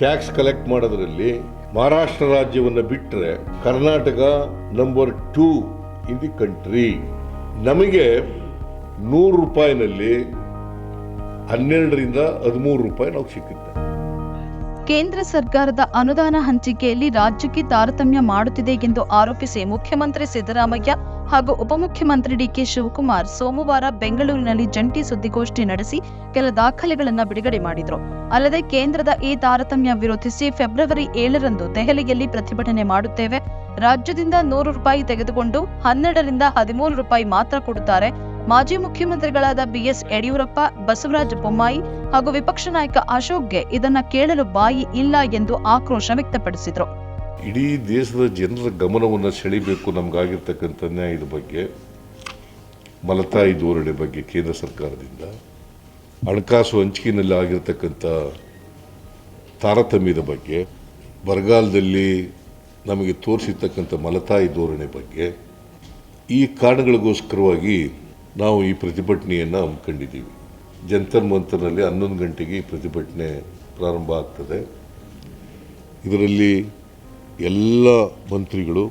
Tax collect ಮಾಡೋದ್ರಲ್ಲಿ ಮಹಾರಾಷ್ಟ್ರ ರಾಜ್ಯವನ್ನು ಬಿಟ್ಟರೆ Karnataka number two in the country ನಮಗೆ ನೂರು ರೂಪಾಯಿನಲ್ಲಿ ಹನ್ನೆರಡರಿಂದ ಹದಿಮೂರು ರೂಪಾಯಿ ನಾವು ಸಿಕ್ಕುತ್ತೆ. ಕೇಂದ್ರ ಸರ್ಕಾರದ ಅನುದಾನ ಹಂಚಿಕೆಯಲ್ಲಿ ರಾಜ್ಯಕ್ಕೆ ತಾರತಮ್ಯ ಮಾಡುತ್ತಿದೆ ಎಂದು ಆರೋಪಿಸಿ ಮುಖ್ಯಮಂತ್ರಿ ಸಿದ್ದರಾಮಯ್ಯ ಹಾಗೂ ಉಪಮುಖ್ಯಮಂತ್ರಿ ಡಿಕೆ ಶಿವಕುಮಾರ್ ಸೋಮವಾರ ಬೆಂಗಳೂರಿನಲ್ಲಿ ಜಂಟಿ ಸುದ್ದಿಗೋಷ್ಠಿ ನಡೆಸಿ ಕೆಲ ದಾಖಲೆಗಳನ್ನು ಬಿಡುಗಡೆ ಮಾಡಿದರು. ಅಲ್ಲದೆ ಕೇಂದ್ರದ ಈ ತಾರತಮ್ಯ ವಿರೋಧಿಸಿ ಫೆಬ್ರವರಿ ಏಳರಂದು ದೆಹಲಿಯಲ್ಲಿ ಪ್ರತಿಭಟನೆ ಮಾಡುತ್ತೇವೆ. ರಾಜ್ಯದಿಂದ ನೂರು ರೂಪಾಯಿ ತೆಗೆದುಕೊಂಡು ಹನ್ನೆರಡರಿಂದ ಹದಿಮೂರು ರೂಪಾಯಿ ಮಾತ್ರ ಕೊಡುತ್ತಾರೆ. ಮಾಜಿ ಮುಖ್ಯಮಂತ್ರಿಗಳಾದ ಬಿಎಸ್ ಯಡಿಯೂರಪ್ಪ, ಬಸವರಾಜ ಬೊಮ್ಮಾಯಿ ಹಾಗೂ ವಿಪಕ್ಷ ನಾಯಕ ಅಶೋಕ್ಗೆ ಇದನ್ನ ಕೇಳಲು ಬಾಯಿ ಇಲ್ಲ ಎಂದು ಆಕ್ರೋಶ ವ್ಯಕ್ತಪಡಿಸಿದರು. ಇಡೀ ದೇಶದ ಜನರ ಗಮನವನ್ನು ಸೆಳಿಬೇಕು ನಮಗಾಗಿರ್ತಕ್ಕಂಥ ನ್ಯಾಯದ ಬಗ್ಗೆ, ಮಲತಾಯಿ ಧೋರಣೆ ಬಗ್ಗೆ ಕೇಂದ್ರ ಸರ್ಕಾರದಿಂದ, ಹಣಕಾಸು ಹಂಚಿಕೆಯಲ್ಲಿ ಆಗಿರ್ತಕ್ಕಂಥ ತಾರತಮ್ಯದ ಬಗ್ಗೆ, ಬರಗಾಲದಲ್ಲಿ ನಮಗೆ ತೋರಿಸಿರ್ತಕ್ಕಂಥ ಮಲತಾಯಿ ಧೋರಣೆ ಬಗ್ಗೆ, ಈ ಕಾರಣಗಳಿಗೋಸ್ಕರವಾಗಿ ನಾವು ಈ ಪ್ರತಿಭಟನೆಯನ್ನು ಹಮ್ಮಿಕೊಂಡಿದ್ದೀವಿ ಜಂತರ್ ಮಂತರ್ನಲ್ಲಿ ಹನ್ನೊಂದು ಗಂಟೆಗೆ ಈ ಪ್ರತಿಭಟನೆ ಪ್ರಾರಂಭ ಆಗ್ತದೆ. ಇದರಲ್ಲಿ ಎಲ್ಲ ಮಂತ್ರಿಗಳು,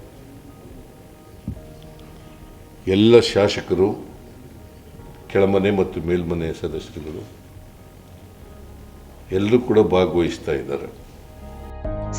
ಎಲ್ಲ ಶಾಸಕರು, ಕೆಳಮನೆ ಮತ್ತು ಮೇಲ್ಮನೆ ಸದಸ್ಯರುಗಳು, ಎಲ್ಲರೂ ಕೂಡ ಭಾಗವಹಿಸ್ತಾ ಇದ್ದಾರೆ.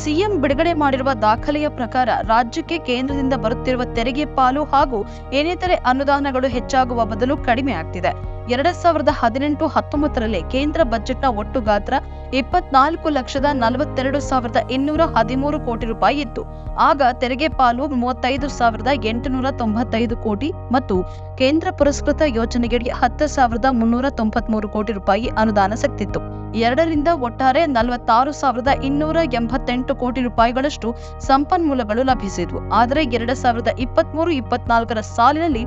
ಸಿಎಂ ಬಿಡುಗಡೆ ಮಾಡಿರುವ ದಾಖಲೆಯ ಪ್ರಕಾರ ರಾಜ್ಯಕ್ಕೆ ಕೇಂದ್ರದಿಂದ ಬರುತ್ತಿರುವ ತೆರಿಗೆ ಪಾಲು ಹಾಗೂ ಏನೇತರೆ ಅನುದಾನಗಳು ಹೆಚ್ಚಾಗುವ ಬದಲು ಕಡಿಮೆ ಆಗ್ತಿದೆ ಎರಡ್ ಸಾವಿರದ ಹದಿನೆಂಟು ಹತ್ತೊಂಬತ್ತರಲ್ಲಿ ಕೇಂದ್ರ ಬಜೆಟ್ನ ಒಟ್ಟು ಗಾತ್ರ ಇಪ್ಪತ್ನಾಲ್ಕು ಲಕ್ಷದ ನಲವತ್ತೆರಡು ಸಾವಿರದ ಇನ್ನೂರ ಹದಿಮೂರು ಕೋಟಿ ರೂಪಾಯಿ ಇತ್ತು. ಆಗ ತೆರಿಗೆ ಪಾಲು ಮೂವತ್ತೈದು ಸಾವಿರದ ಎಂಟುನೂರ ತೊಂಬತ್ತೈದು ಕೋಟಿ ಮತ್ತು ಕೇಂದ್ರ ಪುರಸ್ಕೃತ ಯೋಜನೆಗೆ ಹತ್ತು ಸಾವಿರದ ಮುನ್ನೂರ ತೊಂಬತ್ಮೂರು ಕೋಟಿ ರೂಪಾಯಿ ಅನುದಾನ ಸಿಕ್ತಿತ್ತು. ಎರಡರಿಂದ ಒಟ್ಟಾರೆ ನಲವತ್ತಾರು ಸಾವಿರದ ಇನ್ನೂರ ಎಂಬತ್ತೆಂಟು ಕೋಟಿ ರೂಪಾಯಿಗಳಷ್ಟು ಸಂಪನ್ಮೂಲಗಳು ಲಭಿಸಿದ್ವು. ಆದರೆ ಎರಡ್ ಸಾವಿರದ ಇಪ್ಪತ್ಮೂರು, ಇಪ್ಪತ್ನಾಲ್ಕರ ಸಾಲಿನಲ್ಲಿ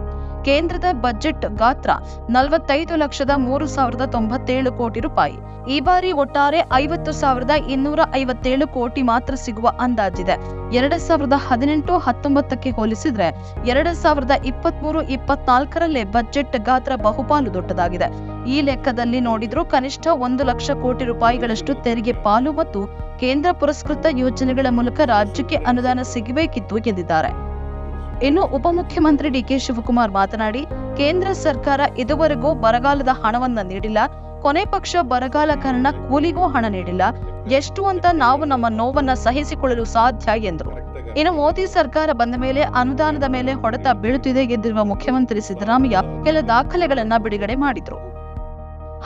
ಕೇಂದ್ರದ ಬಜೆಟ್ ಗಾತ್ರ ನಲವತ್ತೈದು ಲಕ್ಷದ ಮೂರು ಸಾವಿರದ ತೊಂಬತ್ತೇಳು ಕೋಟಿ ರೂಪಾಯಿ. ಈ ಬಾರಿ ಒಟ್ಟಾರೆ ಐವತ್ತು ಸಾವಿರದ ಇನ್ನೂರ ಐವತ್ತೇಳು ಕೋಟಿ ಮಾತ್ರ ಸಿಗುವ ಅಂದಾಜಿದೆ. ಎರಡ್ ಸಾವಿರದ ಹದಿನೆಂಟು ಹತ್ತೊಂಬತ್ತಕ್ಕೆ ಹೋಲಿಸಿದ್ರೆ ಎರಡ್ ಸಾವಿರದ ಇಪ್ಪತ್ಮೂರು ಇಪ್ಪತ್ನಾಲ್ಕರಲ್ಲೇ ಬಜೆಟ್ ಗಾತ್ರ ಬಹುಪಾಲು ದೊಡ್ಡದಾಗಿದೆ. ಈ ಲೆಕ್ಕದಲ್ಲಿ ನೋಡಿದ್ರೂ ಕನಿಷ್ಠ ಒಂದು ಲಕ್ಷ ಕೋಟಿ ರೂಪಾಯಿಗಳಷ್ಟು ತೆರಿಗೆ ಪಾಲು ಮತ್ತು ಕೇಂದ್ರ ಪುರಸ್ಕೃತ ಯೋಜನೆಗಳ ಮೂಲಕ ರಾಜ್ಯಕ್ಕೆ ಅನುದಾನ ಸಿಗಬೇಕಿತ್ತು ಎಂದಿದ್ದಾರೆ. ಇನ್ನು ಉಪಮುಖ್ಯಮಂತ್ರಿ ಡಿಕೆ ಶಿವಕುಮಾರ್ ಮಾತನಾಡಿ, ಕೇಂದ್ರ ಸರ್ಕಾರ ಇದುವರೆಗೂ ಬರಗಾಲದ ಹಣವನ್ನ ನೀಡಿಲ್ಲ. ಕೊನೆ ಪಕ್ಷ ಬರಗಾಲ ಕಾರಣ ಕೂಲಿಗೂ ಹಣ ನೀಡಿಲ್ಲ. ಎಷ್ಟು ಅಂತ ನಾವು ನಮ್ಮ ನೋವನ್ನ ಸಹಿಸಿಕೊಳ್ಳಲು ಸಾಧ್ಯ ಎಂದರು. ಇನ್ನು ಮೋದಿ ಸರ್ಕಾರ ಬಂದ ಮೇಲೆ ಅನುದಾನದ ಮೇಲೆ ಹೊಡೆತ ಬೀಳುತ್ತಿದೆ ಎಂದಿರುವ ಮುಖ್ಯಮಂತ್ರಿ ಸಿದ್ದರಾಮಯ್ಯ ಕೆಲ ದಾಖಲೆಗಳನ್ನ ಬಿಡುಗಡೆ ಮಾಡಿದ್ರು.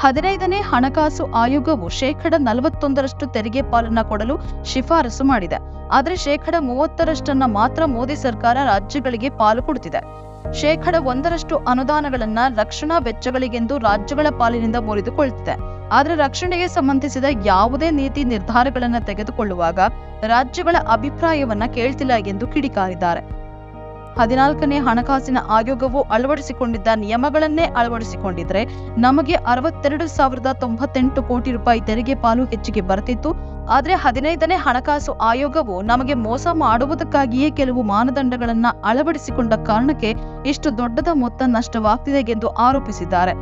ಹದಿನೈದನೇ ಹಣಕಾಸು ಆಯೋಗವು ಶೇಕಡ ನಲವತ್ತೊಂದರಷ್ಟು ತೆರಿಗೆ ಪಾಲನ್ನ ಕೊಡಲು ಶಿಫಾರಸು ಮಾಡಿದೆ. ಆದರೆ ಶೇಕಡ ಮೂವತ್ತರಷ್ಟನ್ನ ಮಾತ್ರ ಮೋದಿ ಸರ್ಕಾರ ರಾಜ್ಯಗಳಿಗೆ ಪಾಲು ಕೊಡುತ್ತಿದೆ. ಶೇಕಡ ಒಂದರಷ್ಟು ಅನುದಾನಗಳನ್ನ ರಕ್ಷಣಾ ವೆಚ್ಚಗಳಿಗೆಂದು ರಾಜ್ಯಗಳ ಪಾಲಿನಿಂದ ಮುರಿದುಕೊಳ್ಳುತ್ತಿದೆ ಆದರೆ ರಕ್ಷಣೆಗೆ ಸಂಬಂಧಿಸಿದ ಯಾವುದೇ ನೀತಿ ನಿರ್ಧಾರಗಳನ್ನ ತೆಗೆದುಕೊಳ್ಳುವಾಗ ರಾಜ್ಯಗಳ ಅಭಿಪ್ರಾಯವನ್ನ ಕೇಳ್ತಿಲ್ಲ ಎಂದು ಕಿಡಿಕಾರಿದ್ದಾರೆ. ಹದಿನಾಲ್ಕನೇ ಹಣಕಾಸಿನ ಆಯೋಗವು ಅಳವಡಿಸಿಕೊಂಡಿದ್ದ ನಿಯಮಗಳನ್ನೇ ಅಳವಡಿಸಿಕೊಂಡಿದ್ರೆ ನಮಗೆ ಅರವತ್ತೆರಡು ಸಾವಿರದ ತೊಂಬತ್ತೆಂಟು ಕೋಟಿ ರೂಪಾಯಿ ತೆರಿಗೆ ಪಾಲು ಹೆಚ್ಚಿಗೆ ಬರ್ತಿತ್ತು. ಆದ್ರೆ ಹದಿನೈದನೇ ಹಣಕಾಸು ಆಯೋಗವು ನಮಗೆ ಮೋಸ ಮಾಡುವುದಕ್ಕಾಗಿಯೇ ಕೆಲವು ಮಾನದಂಡಗಳನ್ನ ಅಳವಡಿಸಿಕೊಂಡ ಕಾರಣಕ್ಕೆ ಇಷ್ಟು ದೊಡ್ಡದ ಮೊತ್ತ ನಷ್ಟವಾಗ್ತಿದೆ ಎಂದು ಆರೋಪಿಸಿದ್ದಾರೆ.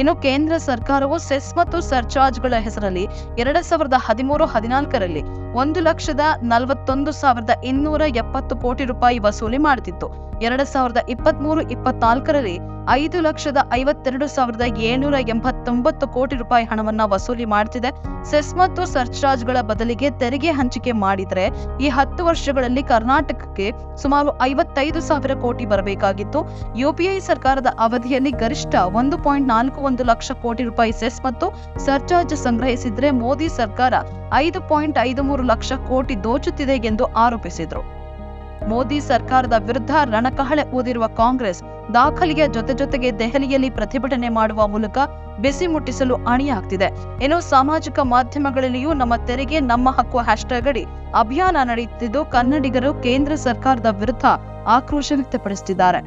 ಇನ್ನು ಕೇಂದ್ರ ಸರ್ಕಾರವು ಸೆಸ್ ಮತ್ತು ಸರ್ಚಾರ್ಜ್ಗಳ ಹೆಸರಲ್ಲಿ ಎರಡ್ ಸಾವಿರದ ಹದಿಮೂರು ಹದಿನಾಲ್ಕರಲ್ಲಿ ಒಂದು ಲಕ್ಷದ ನಲವತ್ತೊಂದು ಸಾವಿರದ ಇನ್ನೂರ ಎಪ್ಪತ್ತು ಕೋಟಿ ರೂಪಾಯಿ ವಸೂಲಿ ಮಾಡುತ್ತಿತ್ತು ಎರಡ್ ಸಾವಿರದ ಇಪ್ಪತ್ಮೂರು, ಇಪ್ಪತ್ನಾಲ್ಕರಲ್ಲಿ ಐದು ಲಕ್ಷದ ಐವತ್ತೆರಡು ಸಾವಿರದ ಏಳ್ನೂರ ಎಂಬತ್ತೊಂಬತ್ತು ಕೋಟಿ ರೂಪಾಯಿ ಹಣವನ್ನ ವಸೂಲಿ ಮಾಡುತ್ತಿದೆ ಸೆಸ್ ಮತ್ತು ಸರ್ಚಾರ್ಜ್ಗಳ ಬದಲಿಗೆ ತೆರಿಗೆ ಹಂಚಿಕೆ ಮಾಡಿದ್ರೆ ಈ ಹತ್ತು ವರ್ಷಗಳಲ್ಲಿ ಕರ್ನಾಟಕಕ್ಕೆ ಸುಮಾರು ಐವತ್ತೈದು ಸಾವಿರ ಕೋಟಿ ಬರಬೇಕಾಗಿತ್ತು. ಯುಪಿಐ ಸರ್ಕಾರದ ಅವಧಿಯಲ್ಲಿ ಗರಿಷ್ಠ ಒಂದು ಪಾಯಿಂಟ್ ನಾಲ್ಕು ಒಂದು ಲಕ್ಷ ಕೋಟಿ ರೂಪಾಯಿ ಸೆಸ್ ಮತ್ತು ಸರ್ಚಾರ್ಜ್ ಸಂಗ್ರಹಿಸಿದ್ರೆ ಮೋದಿ ಸರ್ಕಾರ ಐದು ಪಾಯಿಂಟ್ ಐದು ಮೂರು ಲಕ್ಷ ಕೋಟಿ ದೋಚುತ್ತಿದೆ ಎಂದು ಆರೋಪಿಸಿದರು. ಮೋದಿ ಸರ್ಕಾರದ ವಿರುದ್ಧ ರಣಕಹಳೆ ಊದಿರುವ ಕಾಂಗ್ರೆಸ್ ದಾಖಲೆಯ ಜೊತೆ ಜೊತೆಗೆ ದೆಹಲಿಯಲ್ಲಿ ಪ್ರತಿಭಟನೆ ಮಾಡುವ ಮೂಲಕ ಬಿಸಿ ಮುಟ್ಟಿಸಲು ಅಣಿಯಾಗ್ತಿದೆ. ಇನ್ನು ಸಾಮಾಜಿಕ ಮಾಧ್ಯಮಗಳಲ್ಲಿಯೂ ನಮ್ಮ ತೆರಿಗೆ, ನಮ್ಮ ಹಕ್ಕು ಹ್ಯಾಶ್ಟ್ಯಾಗ್ ಅಡಿ ಅಭಿಯಾನ ನಡೆಯುತ್ತಿದ್ದು ಕನ್ನಡಿಗರು ಕೇಂದ್ರ ಸರ್ಕಾರದ ವಿರುದ್ಧ ಆಕ್ರೋಶ ವ್ಯಕ್ತಪಡಿಸುತ್ತಿದ್ದಾರೆ